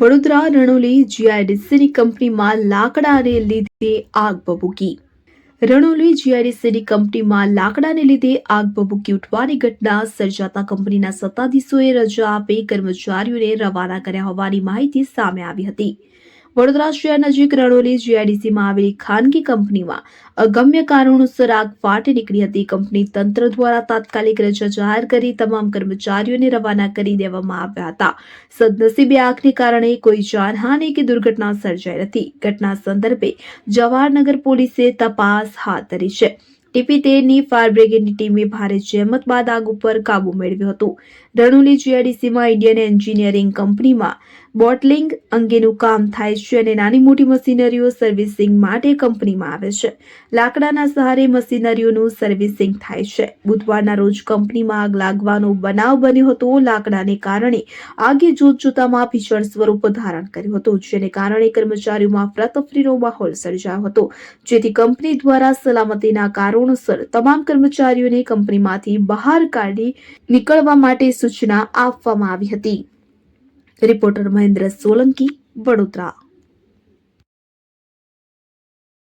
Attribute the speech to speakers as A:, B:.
A: વડોદરા, રણોલી જીઆઈડીસીની કંપનીમાં લાકડાને લીધે આગ ભભૂકી. રણોલી જીઆઈડીસીની કંપનીમાં લાકડાને લીધે આગ ભભૂકી ઉઠવાની ઘટના સર્જાતા કંપનીના સત્તાધીશોએ રજા આપી કર્મચારીઓને રવાના કર્યા હોવાની માહિતી સામે આવી હતી. વડોદરા શહેર નજીક રણોલી જીઆઈડીસીમાં આવેલી ખાનગી કંપનીમાં અગમ્ય કારણોસર આગ ફાટી નીકળી હતી. કંપની તંત્ર દ્વારા તાત્કાલિક રજા જાહેર કરી તમામ કર્મચારીઓને રવાના કરી દેવામાં આવ્યા હતા. સદનસીબે આગને કારણે કોઈ જાનહાનિ કે દુર્ઘટના સર્જાઈ નથી. ઘટના સંદર્ભે જવાહરનગર પોલીસે તપાસ હાથ ધરી છે. ટીપી તેરની ફાયર બ્રિગેડની ટીમે ભારે જહેમત બાદ આગ ઉપર કાબુ મેળવ્યો હતો. રણુલી જીઆઈડીસીમાં ઇન્ડિયન એન્જિનિયરિંગ કંપનીમાં બોટલિંગ અંગેનું કામ થાય છે અને નાની મોટી મશીનરીઓ સર્વિસિંગ માટે કંપનીમાં આવે છે. લાકડાના સહારે મશીનરીઓનું સર્વિસિંગ થાય છે. બુધવારના રોજ કંપનીમાં આગ લાગવાનો બનાવ બન્યો હતો. લાકડાને કારણે આગે જોત જોતામાં ભીષણ સ્વરૂપ ધારણ કર્યું હતું, જેને કારણે કર્મચારીઓમાં ફ્રતફરીનો માહોલ સર્જાયો હતો. જેથી કંપની દ્વારા સલામતીના કારણોસર તમામ કર્મચારીઓને કંપનીમાંથી બહાર કાઢી નીકળવા માટે સૂચના આપવામાં આવી હતી. રિપોર્ટર મહેન્દ્ર સોલંકી વડોદરા